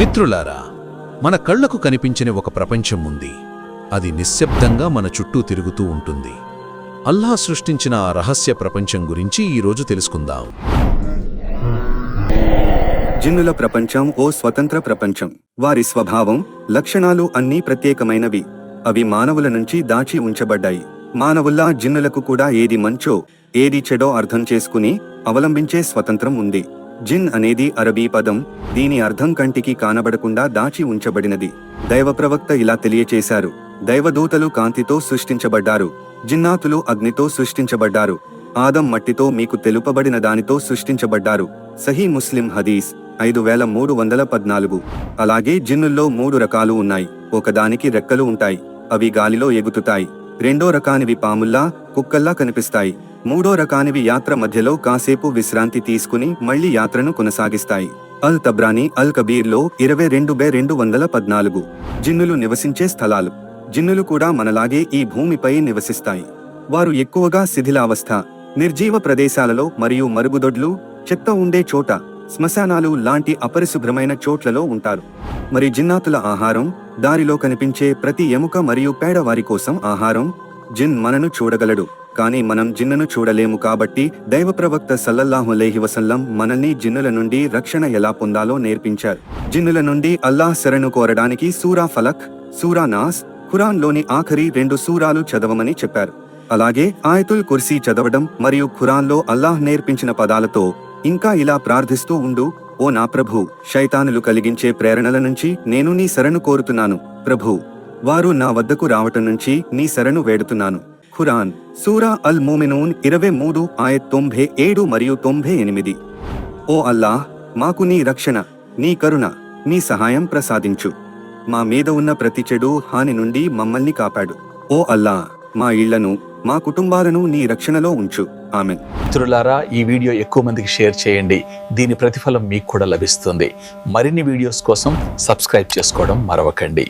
మిత్రులారా మన కళ్ళకు కనిపించని ఒక ప్రపంచం ఉంది. అది నిశ్శబ్దంగా మన చుట్టూ తిరుగుతూ ఉంటుంది. అల్లా సృష్టించిన ఆ రహస్య ప్రపంచం గురించి ఈరోజు తెలుసుకుందాం. జిన్నుల ప్రపంచం ఓ స్వతంత్ర ప్రపంచం. వారి స్వభావం లక్షణాలు అన్నీ ప్రత్యేకమైనవి. అవి మానవుల నుంచి దాచి ఉంచబడ్డాయి. మానవుల్లా జిన్నులకు కూడా ఏది మంచో ఏది చెడో అర్థం చేసుకుని అవలంబించే స్వతంత్రం ఉంది. జిన్ అనేది అరబీ పదం దీని అర్థం కంటికి కానబడకుండా దాచి ఉంచబడినది. దైవప్రవక్త ఇలా తెలియచేశారు. దైవదూతలు కాంతితో సృష్టించబడ్డారు. జిన్నాతులు అగ్నితో సృష్టించబడ్డారు. ఆదం మట్టితో మీకు తెలుపబడిన దానితో సృష్టించబడ్డారు. సహీ ముస్లిం హదీస్ ఐదు వేల మూడు వందల పద్నాలుగు. అలాగే జిన్నుల్లో మూడు రకాలు ఉన్నాయి. ఒకదానికి రెక్కలు ఉంటాయి. అవి గాలిలో ఎగుతుతాయి. రెండో రకానివి పాముల్లా కుక్కల్లా కనిపిస్తాయి. మూడో రకానివి యాత్ర మధ్యలో కాసేపు విశ్రాంతి తీసుకుని మళ్ళీ యాత్రను కొనసాగిస్తాయి. అల్ తబ్రానీ అల్ కబీర్లో ఇరవై రెండు బై రెండు వందల పద్నాలుగు జిన్నులు నివసించే స్థలాలు. జిన్నులు కూడా మనలాగే ఈ భూమిపై నివసిస్తాయి. వారు ఎక్కువగా శిథిలావస్థ నిర్జీవ ప్రదేశాలలో మరియు మరుగుదొడ్లు చెత్త ఉండే చోట శ్మశానాలు లాంటి అపరిశుభ్రమైన చోట్లలో ఉంటారు. మరి జిన్నాతుల ఆహారం దారిలో కనిపించే ప్రతి ఎముక మరియు పేడ వారి కోసం ఆహారం జిన్ మనను చూడగలడు. కానీ మనం జిన్నను చూడలేము కాబట్టి దైవ ప్రవక్త సల్లల్లాహు వసల్లం మనల్ని జిన్నుల నుండి రక్షణ ఎలా పొందాలో నేర్పించారు. జిన్నుల నుండి అల్లాహ్ శరణు కోరడానికి సూరా ఫలక్ సూరా నాస్ ఖురాన్లోని ఆఖరి రెండు సూరాలు చదవమని చెప్పారు. అలాగే ఆయతుల్ కుర్సీ చదవడం మరియు ఖురాన్లో అల్లాహ్ నేర్పించిన పదాలతో ఇంకా ఇలా ప్రార్థిస్తూ ఉండు ఓ నా ప్రభు శైతానులు కలిగించే ప్రేరణల నుంచి నేను నీ శరణు కోరుతున్నాను ప్రభు. వారు నా వద్దకు రావటం నుంచి నీ శరణు వేడుతున్నాను. ఖురాన్ సూరా అల్ మోమినూన్ ఇరవై మూడు ఆయ తొంభై ఏడు మరియు తొంభై ఎనిమిది. ఓ అల్లాహ్ మాకు నీ రక్షణ నీ కరుణ నీ సహాయం ప్రసాదించు. మా మీద ఉన్న ప్రతి చెడు హాని నుండి మమ్మల్ని కాపాడు. ఓ అల్లా మా ఇళ్ళను మా కుటుంబాలను నీ రక్షణలో ఉంచు. ఆమె మిత్రులారా ఈ వీడియో ఎక్కువ మందికి షేర్ చేయండి. దీని ప్రతిఫలం మీకు కూడా లభిస్తుంది. మరిన్ని వీడియోస్ కోసం సబ్స్క్రైబ్ చేసుకోవడం మరవకండి.